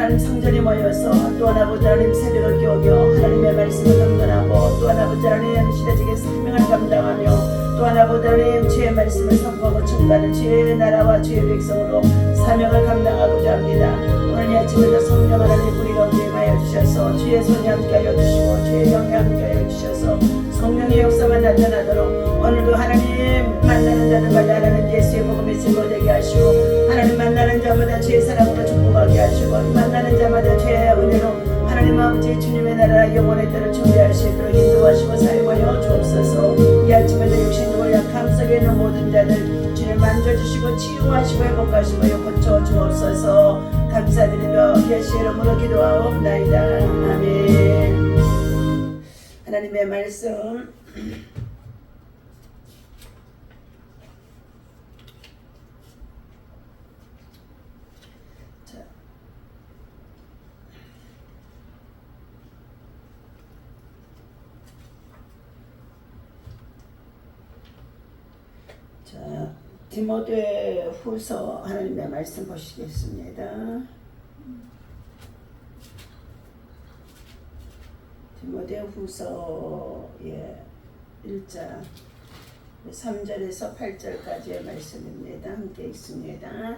하나님 성전에 모여서 또 하나 아버지 하나님 새벽을 겨우겨 하나님의 말씀을 경건하고 또 하나 아버지 하나님 시대적인 사명을 감당하며 또 하나 아버지 하나님 주의 말씀을 선포하고 증가하는 주의 나라와 주의 백성으로 사명을 감당하고자 합니다. 오늘 이 아침에도 성령 하나님 우리 가운데 임하여 주셔서 주의 손이 함께하여 주시고 주의 영이 함께하여 주셔서 성령의 역사가 나타나도록 오늘도 하나님 만나는 자들마다 하나님 예수의 복음이 증거되게 하시고 하나님 만나는 자마다 주의 사랑으로 축복하게 하시고 만나는 자마다 주의 은혜로 하나님 아버지 주님의 나라 영원의 때를 준비할 수 있도록 인도하시고 사용하여 주옵소서. 이 아침에도 육신으로 약함 속에 있는 모든 자들 주님 만져주시고 치유하시고 회복하시고 고쳐 주옵소서. 감사드리며 예수 이름으로 기도하옵나이다. 아멘. 하나님의 말씀 자. 자, 디모데 후서 하나님의 말씀 보시겠습니다. 디모데 후서의 1장 3절에서 8절까지의 말씀입니다. 함께 있습니다.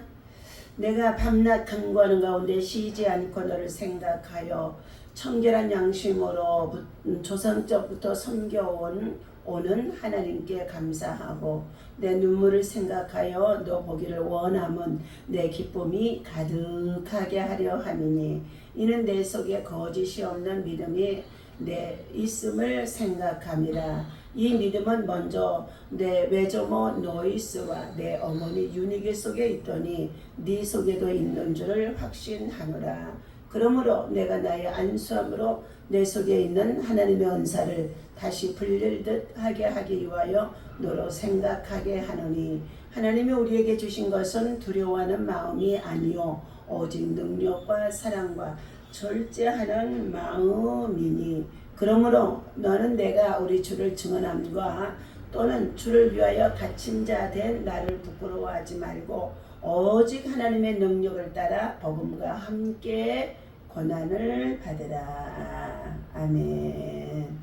내가 밤낮 간구하는 가운데 쉬지 않고 너를 생각하여 청결한 양심으로 부- 조상적부터 섬겨온 오는 하나님께 감사하고 내 눈물을 생각하여 너 보기를 원함은 내 기쁨이 가득하게 하려 함이니 이는 내 속에 거짓이 없는 믿음이 내 있음을 생각함이라. 이 믿음은 먼저 내 외조모 노이스와 내 어머니 유니게 속에 있더니 네 속에도 있는 줄을 확신하노라. 그러므로 내가 나의 안수함으로 내 속에 있는 하나님의 은사를 다시 불릴 듯 하게 하기 위하여 너로 생각하게 하노니 하나님이 우리에게 주신 것은 두려워하는 마음이 아니요 오직 능력과 사랑과 절제하는 마음이니 그러므로 너는 내가 우리 주를 증언함과 또는 주를 위하여 갇힌 자 된 나를 부끄러워하지 말고 오직 하나님의 능력을 따라 복음과 함께 고난을 받으라. 아멘.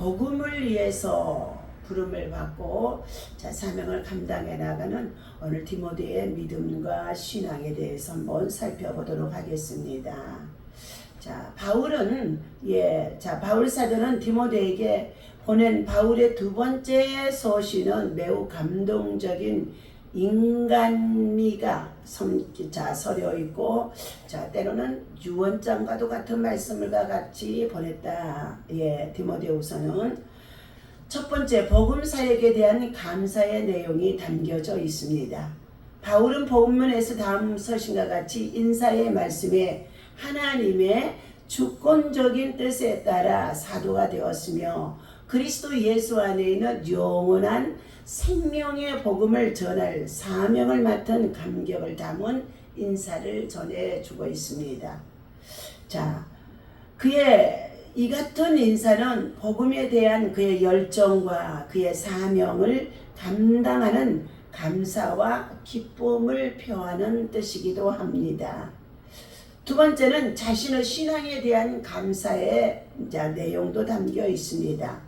자, 복음을 위해서 부름을 받고 자 사명을 감당해 나가는 오늘 디모데의 믿음과 신앙에 대해서 한번 살펴보도록 하겠습니다. 자, 바울은 예, 자 바울 사도는 디모데에게 보낸 바울의 두 번째 서신은 매우 감동적인 인간미가 섬, 자 서려 있고 자 때로는 유언장과도 같은 말씀을과 같이 보냈다. 예, 디모데후서는 첫 번째 복음 사역에 대한 감사의 내용이 담겨져 있습니다. 바울은 복음문에서 다음 서신과 같이 인사의 말씀에 하나님의 주권적인 뜻에 따라 사도가 되었으며 그리스도 예수 안에 있는 영원한 생명의 복음을 전할 사명을 맡은 감격을 담은 인사를 전해주고 있습니다. 자, 그의 이 같은 인사는 복음에 대한 그의 열정과 그의 사명을 감당하는 감사와 기쁨을 표하는 뜻이기도 합니다. 두 번째는 자신의 신앙에 대한 감사의 내용도 담겨 있습니다.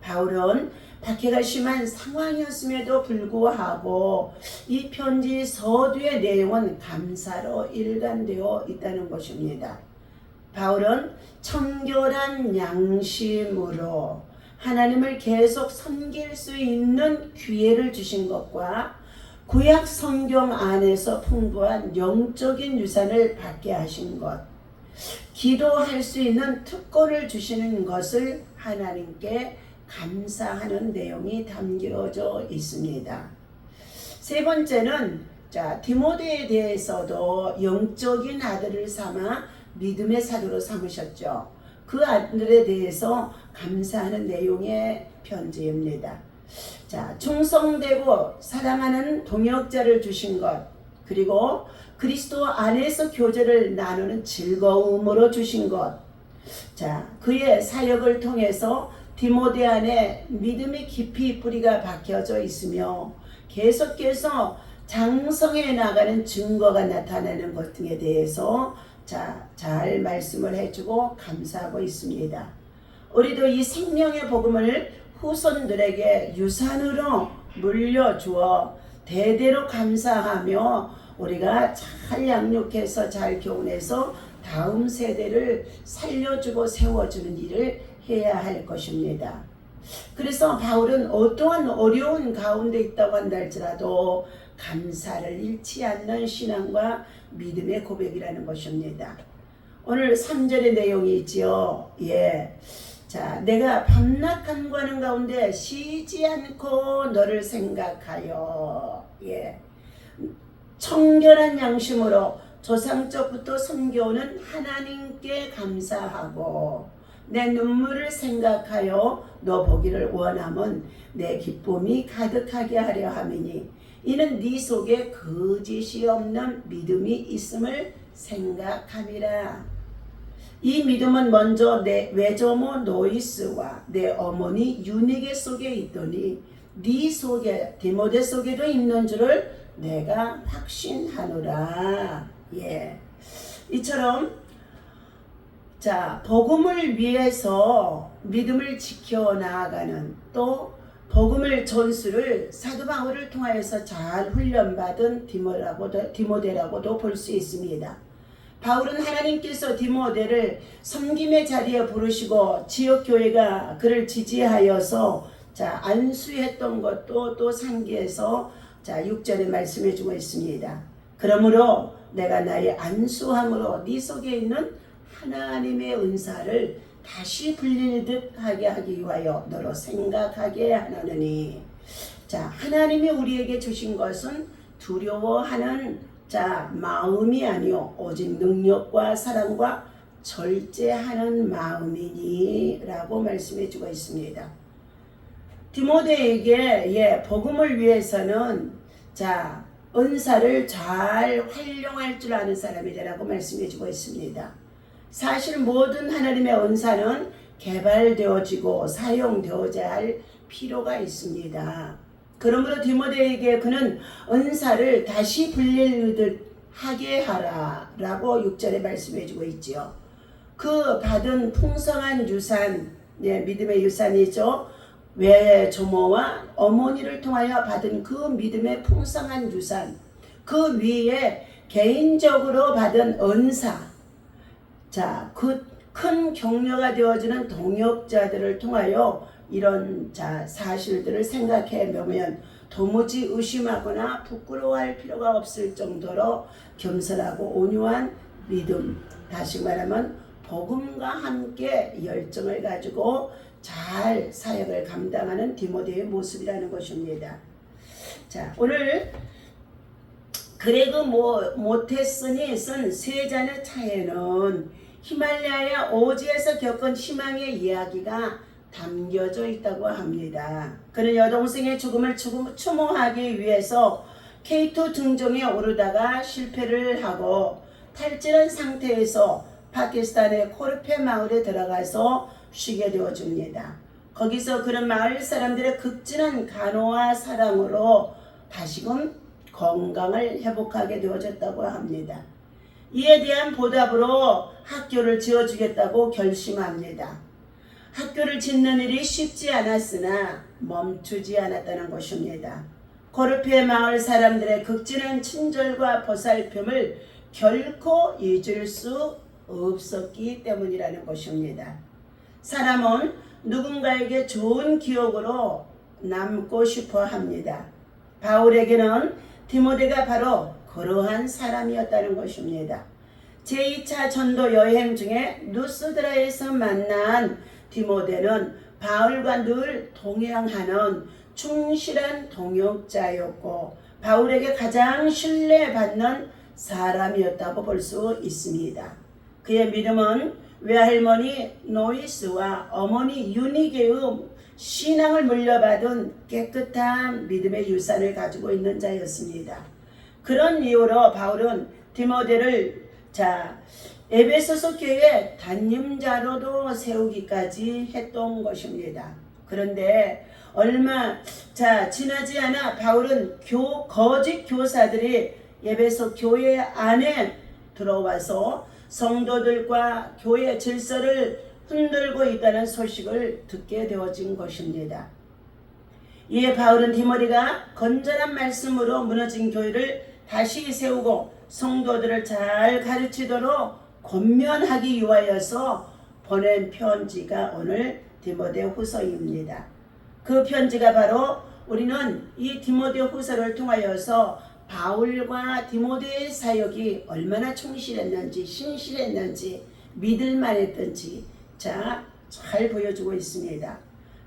바울은 박해가 심한 상황이었음에도 불구하고 이 편지 서두의 내용은 감사로 일관되어 있다는 것입니다. 바울은 청결한 양심으로 하나님을 계속 섬길 수 있는 기회를 주신 것과 구약 성경 안에서 풍부한 영적인 유산을 받게 하신 것, 기도할 수 있는 특권을 주시는 것을 하나님께 감사하는 내용이 담겨져 있습니다. 세 번째는 자 디모데에 대해서도 영적인 아들을 삼아 믿음의 사도로 삼으셨죠. 그 아들에 대해서 감사하는 내용의 편지입니다. 자, 충성되고 사랑하는 동역자를 주신 것, 그리고 그리스도 안에서 교제를 나누는 즐거움으로 주신 것. 자, 그의 사역을 통해서 디모데 안에 믿음의 깊이 뿌리가 박혀져 있으며 계속해서 장성해 나가는 증거가 나타나는 것 등에 대해서 자, 잘 말씀을 해주고 감사하고 있습니다. 우리도 이 생명의 복음을 후손들에게 유산으로 물려주어 대대로 감사하며 우리가 잘 양육해서 잘 교훈해서 다음 세대를 살려주고 세워주는 일을 해야 할 것입니다. 그래서 바울은 어떠한 어려운 가운데 있다고 한다 할지라도 감사를 잃지 않는 신앙과 믿음의 고백이라는 것입니다. 오늘 3절의 내용이 있지요. 예. 자, 내가 밤낮 간구하는 가운데 쉬지 않고 너를 생각하여, 예. 청결한 양심으로 조상적부터 섬겨오는 하나님께 감사하고, 내 눈물을 생각하여 너 보기를 원함은 내 기쁨이 가득하게 하려 함이니 이는 네 속에 거짓이 없는 믿음이 있음을 생각함이라. 이 믿음은 먼저 내 외조모 노이스와 내 어머니 유니게 속에 있더니 네 속에 디모데 속에도 있는 줄을 내가 확신하노라. 예. 이처럼 자 복음을 위해서 믿음을 지켜 나아가는 또 복음을 전수를 사도 바울을 통하여서 잘 훈련받은 디모라고도 디모데라고도 볼 수 있습니다. 바울은 하나님께서 디모데를 섬김의 자리에 부르시고 지역 교회가 그를 지지하여서 자 안수했던 것도 또 상기해서 자 6절에 말씀해 주고 있습니다. 그러므로 내가 나의 안수함으로 네 속에 있는 하나님의 은사를 다시 불리듯 하게 하기 위하여 너로 생각하게 하노니 자 하나님이 우리에게 주신 것은 두려워하는 자 마음이 아니요 오직 능력과 사랑과 절제하는 마음이니라고 말씀해 주고 있습니다. 디모데에게 예 복음을 위해서는 자 은사를 잘 활용할 줄 아는 사람이라고 말씀해 주고 있습니다. 사실 모든 하나님의 은사는 개발되어지고 사용되어야 할 필요가 있습니다. 그러므로 디모데에게 그는 은사를 다시 불릴듯 하게 하라 라고 6절에 말씀해 주고 있지요. 그 받은 풍성한 유산, 네, 믿음의 유산이죠. 외 조모와 어머니를 통하여 받은 그 믿음의 풍성한 유산, 그 위에 개인적으로 받은 은사, 자, 그 큰 격려가 되어지는 동역자들을 통하여 이런 자 사실들을 생각해 보면 도무지 의심하거나 부끄러워할 필요가 없을 정도로 겸손하고 온유한 믿음, 다시 말하면 복음과 함께 열정을 가지고 잘 사역을 감당하는 디모데의 모습이라는 것입니다. 자, 오늘 그레그 모테슨이 쓴세 잔의 차에는 히말라야 오지에서 겪은 희망의 이야기가 담겨져 있다고 합니다. 그는 여동생의 죽음을 추모하기 위해서 K2 등정에 오르다가 실패를 하고 탈진한 상태에서 파키스탄의 코르페 마을에 들어가서 쉬게 되어줍니다. 거기서 그런 마을 사람들의 극진한 간호와 사랑으로 다시금 건강을 회복하게 되어졌다고 합니다. 이에 대한 보답으로 학교를 지어주겠다고 결심합니다. 학교를 짓는 일이 쉽지 않았으나 멈추지 않았다는 것입니다. 고르피의 마을 사람들의 극진한 친절과 보살핌을 결코 잊을 수 없었기 때문이라는 것입니다. 사람은 누군가에게 좋은 기억으로 남고 싶어 합니다. 바울에게는 디모데가 바로 그러한 사람이었다는 것입니다. 제2차 전도 여행 중에 누스드라에서 만난 디모데는 바울과 늘 동행하는 충실한 동역자였고 바울에게 가장 신뢰받는 사람이었다고 볼 수 있습니다. 그의 믿음은 외할머니 노이스와 어머니 유니게의 신앙을 물려받은 깨끗한 믿음의 유산을 가지고 있는 자였습니다. 그런 이유로 바울은 디모데를 자 에베소서 교회 담임자로도 세우기까지 했던 것입니다. 그런데 얼마 자 지나지 않아 바울은 교 거짓 교사들이 에베소 교회 안에 들어와서 성도들과 교회 질서를 흔들고 있다는 소식을 듣게 되어진 것입니다. 이에 바울은 디모데가 건전한 말씀으로 무너진 교회를 다시 세우고 성도들을 잘 가르치도록 권면하기 위하여서 보낸 편지가 오늘 디모데 후서입니다. 그 편지가 바로 우리는 이 디모데 후서를 통하여서 바울과 디모데의 사역이 얼마나 충실했는지 신실했는지 믿을만했던지 자 잘 보여주고 있습니다.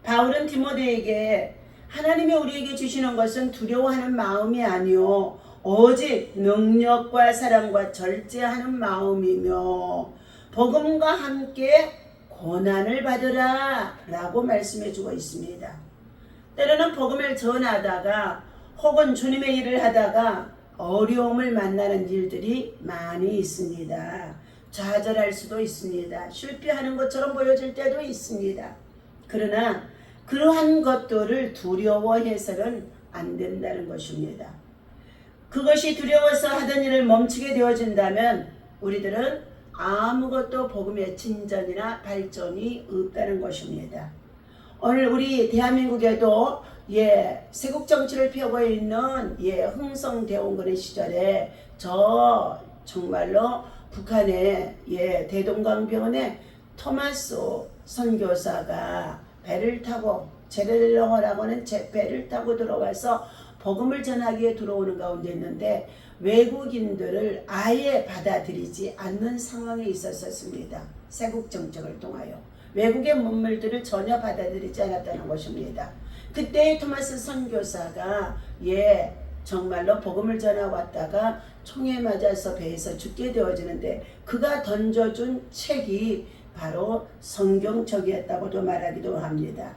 바울은 디모데에게 하나님이 우리에게 주시는 것은 두려워하는 마음이 아니요 오직 능력과 사랑과 절제하는 마음이며 복음과 함께 고난을 받으라 라고 말씀해 주고 있습니다. 때로는 복음을 전하다가 혹은 주님의 일을 하다가 어려움을 만나는 일들이 많이 있습니다. 좌절할 수도 있습니다. 실패하는 것처럼 보여질 때도 있습니다. 그러나 그러한 것들을 두려워해서는 안 된다는 것입니다. 그것이 두려워서 하던 일을 멈추게 되어진다면 우리들은 아무것도 복음의 진전이나 발전이 없다는 것입니다. 오늘 우리 대한민국에도 예 세국 정치를 펴고 있는 예 흥성대원군의 시절에 저 정말로 북한의 예 대동강병원에 토마스 선교사가 배를 타고 제렐렁어라고 하는 제 배를 타고 들어와서 복음을 전하기에 들어오는 가운데 있는데 외국인들을 아예 받아들이지 않는 상황에 있었습니다. 세국 정책을 통하여 외국의 문물들을 전혀 받아들이지 않았다는 것입니다. 그때 토마스 선교사가 예 정말로 복음을 전하 왔다가 총에 맞아서 배에서 죽게 되어지는데 그가 던져준 책이 바로 성경책이었다고도 말하기도 합니다.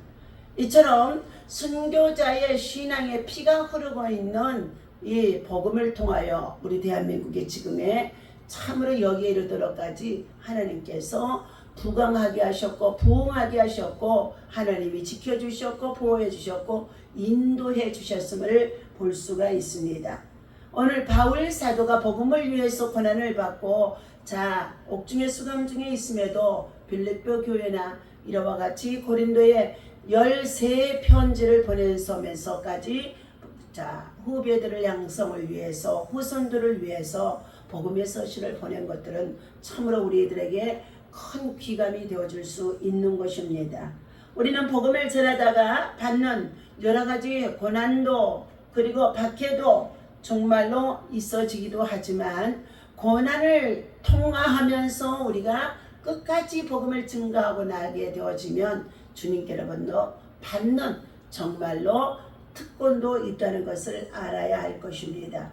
이처럼 순교자의 신앙의 피가 흐르고 있는 이 복음을 통하여 우리 대한민국의 지금의 참으로 여기에 이르도록까지 하나님께서 부강하게 하셨고 부흥하게 하셨고 하나님이 지켜주셨고 보호해 주셨고 인도해 주셨음을 볼 수가 있습니다. 오늘 바울 사도가 복음을 위해서 고난을 받고 자 옥중의 수감 중에 있음에도 빌립보 교회나 이와 같이 고린도에 13편지를 보내면서까지 자 후배들을 양성을 위해서 후손들을 위해서 복음의 서신을 보낸 것들은 참으로 우리들에게 큰 귀감이 되어줄 수 있는 것입니다. 우리는 복음을 전하다가 받는 여러 가지 고난도 그리고 박해도 정말로 있어지기도 하지만 고난을 통과하면서 우리가 끝까지 복음을 증거하고 나게 되어지면 주님께로부터 받는 정말로 특권도 있다는 것을 알아야 할 것입니다.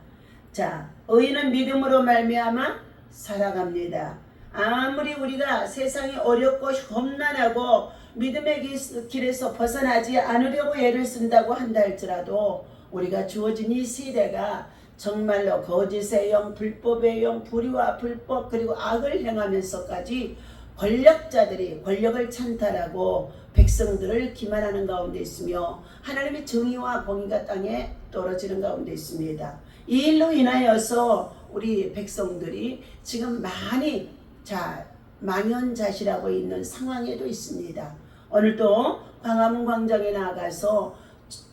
자, 의인은 믿음으로 말미암아 살아갑니다. 아무리 우리가 세상이 어렵고 험난하고 믿음의 길에서 벗어나지 않으려고 애를 쓴다고 한다 할지라도 우리가 주어진 이 시대가 정말로 거짓의 영, 불법의 영, 불의와 불법 그리고 악을 행하면서까지 권력자들이 권력을 찬탈하고 백성들을 기만하는 가운데 있으며 하나님의 정의와 공의가 땅에 떨어지는 가운데 있습니다. 이 일로 인하여서 우리 백성들이 지금 많이 자 망연자실하고 있는 상황에도 있습니다. 오늘도 광화문 광장에 나가서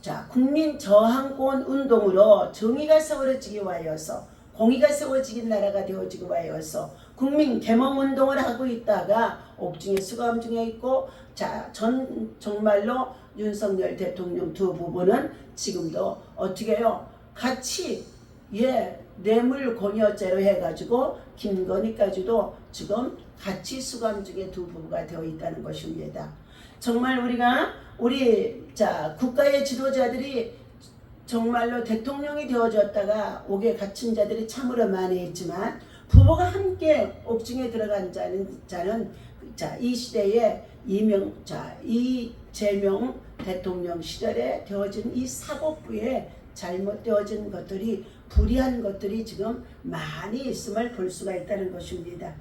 자 국민 저항권 운동으로 정의가 세워지기 위하여서 공의가 세워지긴 나라가 되어지기 위하여서 국민 개몽 운동을 하고 있다가 옥중에 수감 중에 있고 자 전 정말로 윤석열 대통령 두 부부는 지금도 어떻게 해요? 같이 예 뇌물 공여죄로 해가지고 김건희까지도 지금 같이 수감 중에 두 부부가 되어 있다는 것입니다. 정말 우리가 우리 자 국가의 지도자들이 정말로 대통령이 되어졌다가 옥에 갇힌 자들이 참으로 많이 있지만 부부가 함께 옥중에 들어간 자는 자는 자 이 시대에 이명 자 이재명 대통령 시절에 되어진 이 사법부에 잘못되어진 것들이 불의한 것들이 지금 많이 있음을 볼 수가 있다는 것입니다.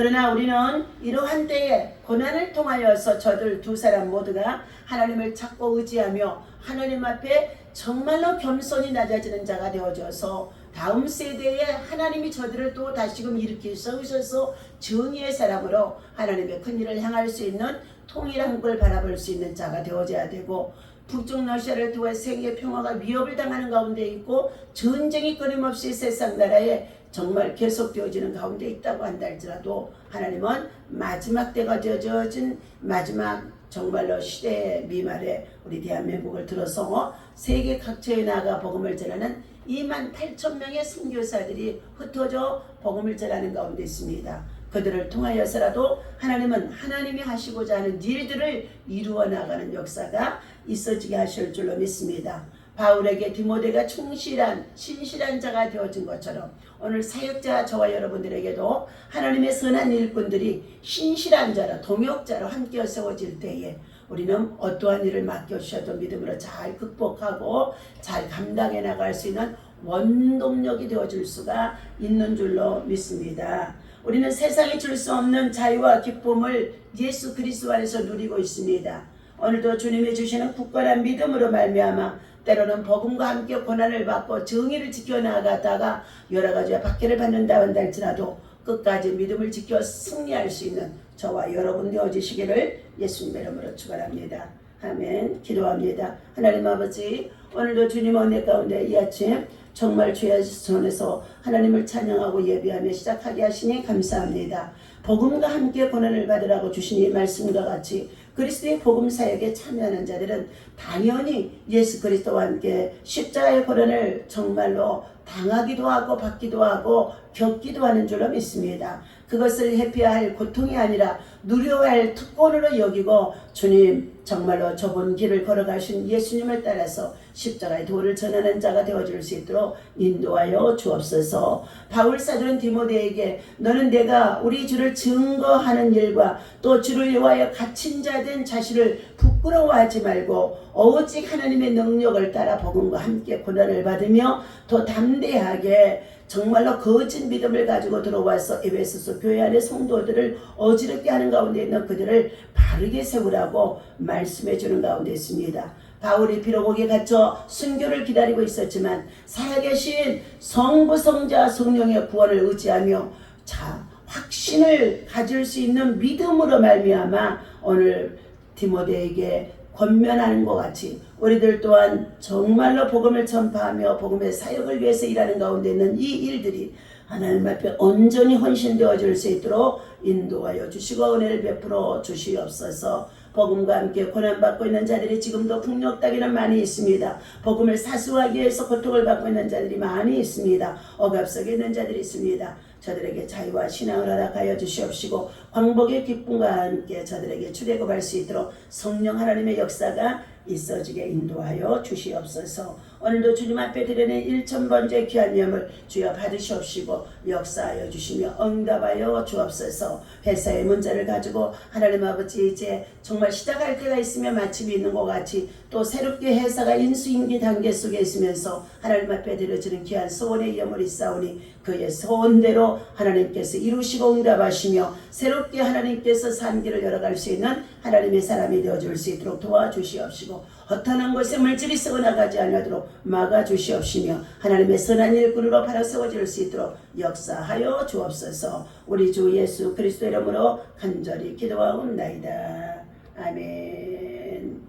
그러나 우리는 이러한 때에 고난을 통하여서 저들 두 사람 모두가 하나님을 찾고 의지하며 하나님 앞에 정말로 겸손히 낮아지는 자가 되어져서 다음 세대에 하나님이 저들을 또 다시금 일으켜 세우셔서 정의의 사람으로 하나님의 큰 일을 향할 수 있는 통일한 걸 바라볼 수 있는 자가 되어져야 되고 북쪽 러시아를 통해 세계 평화가 위협을 당하는 가운데 있고 전쟁이 끊임없이 세상 나라에 정말 계속되어지는 가운데 있다고 한다 할지라도 하나님은 마지막 때가 되어진 마지막 정말로 시대의 미말에 우리 대한민국을 들어서 세계 각처에 나가 복음을 전하는 2만 8천 명의 선교사들이 흩어져 복음을 전하는 가운데 있습니다. 그들을 통하여서라도 하나님은 하나님이 하시고자 하는 일들을 이루어 나가는 역사가 있어지게 하실 줄로 믿습니다. 바울에게 디모데가 충실한 신실한 자가 되어진 것처럼 오늘 사역자 저와 여러분들에게도 하나님의 선한 일꾼들이 신실한 자로 동역자로 함께 세워질 때에 우리는 어떠한 일을 맡겨주셔도 믿음으로 잘 극복하고 잘 감당해 나갈 수 있는 원동력이 되어줄 수가 있는 줄로 믿습니다. 우리는 세상이 줄수 없는 자유와 기쁨을 예수 그리스도 안에서 누리고 있습니다. 오늘도 주님이 주시는 굳건한 믿음으로 말미암아 때로는 복음과 함께 고난을 받고 정의를 지켜나가다가 여러 가지의 박해를 받는다 한다 할지라도 끝까지 믿음을 지켜 승리할 수 있는 저와 여러분 되어주시기를 예수님 이름으로 축원합니다. 아멘. 기도합니다. 하나님 아버지 오늘도 주님 은혜 가운데 이 아침 정말 주의 손에서 하나님을 찬양하고 예배하며 시작하게 하시니 감사합니다. 복음과 함께 고난을 받으라고 주신 이 말씀과 같이 그리스도의 복음 사역에 참여하는 자들은 당연히 예수 그리스도와 함께 십자가의 고난을 정말로 당하기도 하고 받기도 하고 겪기도 하는 줄로 믿습니다. 그것을 회피할 고통이 아니라 누려야 할 특권으로 여기고 주님 정말로 좁은 길을 걸어가신 예수님을 따라서 십자가의 도를 전하는 자가 되어줄 수 있도록 인도하여 주옵소서. 바울 사도는 디모데에게 너는 내가 우리 주를 증거하는 일과 또 주를 위하여 갇힌 자 된 자신을 부끄러워하지 말고 오직 하나님의 능력을 따라 복음과 함께 고난을 받으며 더 담대하게 정말로 거짓 믿음을 가지고 들어와서 에베소서 교회 안의 성도들을 어지럽게 하는 가운데 있는 그들을 바르게 세우라고 말씀해 주는 가운데 있습니다. 바울이 비록 옥에 갇혀 순교를 기다리고 있었지만 살아계신 성부 성자 성령의 구원을 의지하며 자 확신을 가질 수 있는 믿음으로 말미암아 오늘 디모데에게 권면하는 것 같이 우리들 또한 정말로 복음을 전파하며 복음의 사역을 위해서 일하는 가운데 있는 이 일들이 하나님 앞에 온전히 헌신되어 질 수 있도록 인도하여 주시고 은혜를 베풀어 주시옵소서. 복음과 함께 고난받고 있는 자들이 지금도 북녘 땅에는 많이 있습니다. 복음을 사수하기 위해서 고통을 받고 있는 자들이 많이 있습니다. 억압 속에 있는 자들이 있습니다. 저들에게 자유와 신앙을 허락하여 주시옵시고 광복의 기쁨과 함께 저들에게 출애굽할 수 있도록 성령 하나님의 역사가 있어지게 인도하여 주시옵소서. 오늘도 주님 앞에 드리는 일천번째 귀한 예물 주여 받으시옵시고 역사하여 주시며 응답하여 주옵소서 회사의 문제를 가지고 하나님 아버지 이제 정말 시작할 때가 있으면 마침이 있는 것 같이 또 새롭게 회사가 인수인기 단계 속에 있으면서 하나님 앞에 드려지는 귀한 소원의 예물이 싸우니 그의 소원대로 하나님께서 이루시고 응답하시며 새롭게 하나님께서 산길을 열어갈 수 있는 하나님의 사람이 되어줄 수 있도록 도와주시옵시고 허탄한 곳에 물질이 썩어 나가지 않도록 막아주시옵시며 하나님의 선한 일꾼으로 바로 세워질 수 있도록 역사하여 주옵소서. 우리 주 예수 그리스도 이름으로 간절히 기도하옵나이다. 아멘.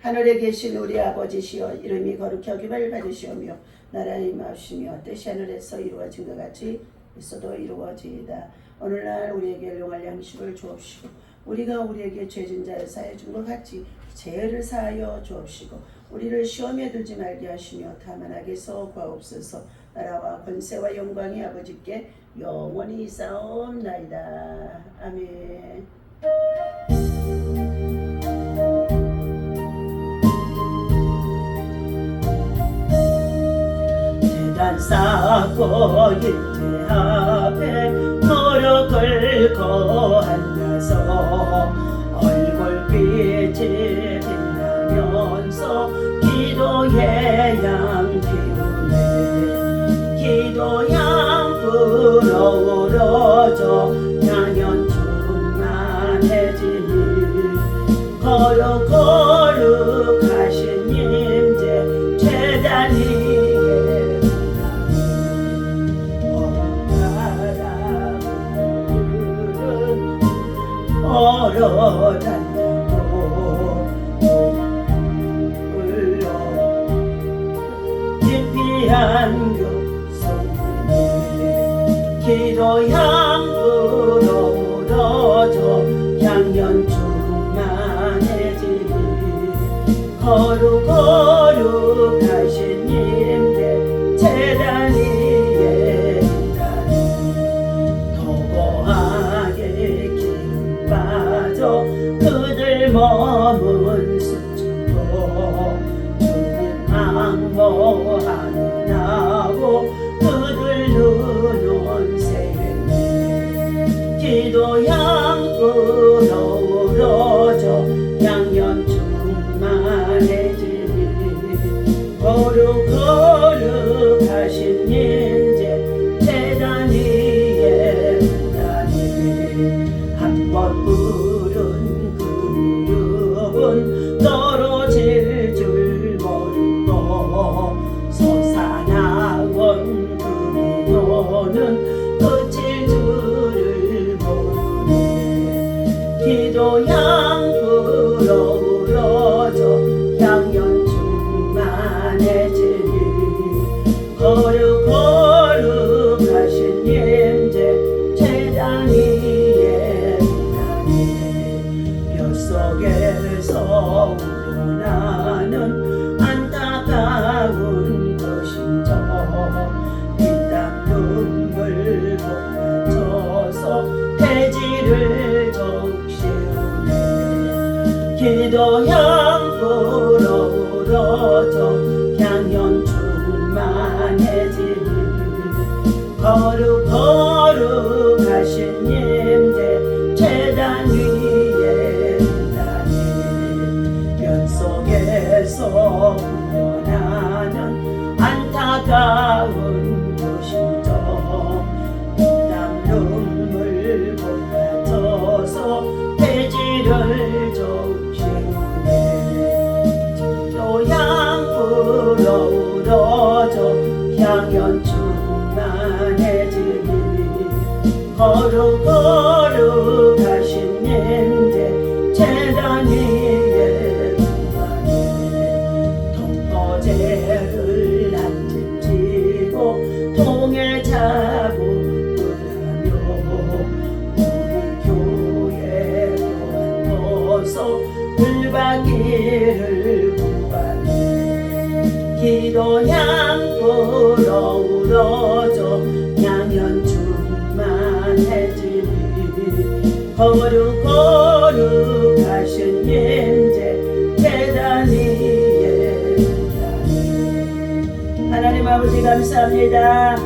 하늘에 계신 우리 아버지시여 이름이 거룩히 여김을 받으시오며 나라의 임하시며 뜻이 하늘에서 이루어진 것 같이 있어도 이루어지이다. 오늘날 우리에게 용할 양식을 주옵시고 우리가 우리에게 죄진 자를 사해 준 것 같이 죄를 사하여 주옵시고 우리를 시험에 들지 말게 하시며 다만 악에서 구하옵소서. 나라와 권세와 영광이 아버지께 영원히 있사옵나이다. 아멘. 대단 쌓고 앞에 무릎을 꿇고 앉아서 얼굴빛이 빛나면서 기도의 양 피우네 기도 양 불어오르죠 양연 충만해지니 거룩거 얼 울어 아버지 감사합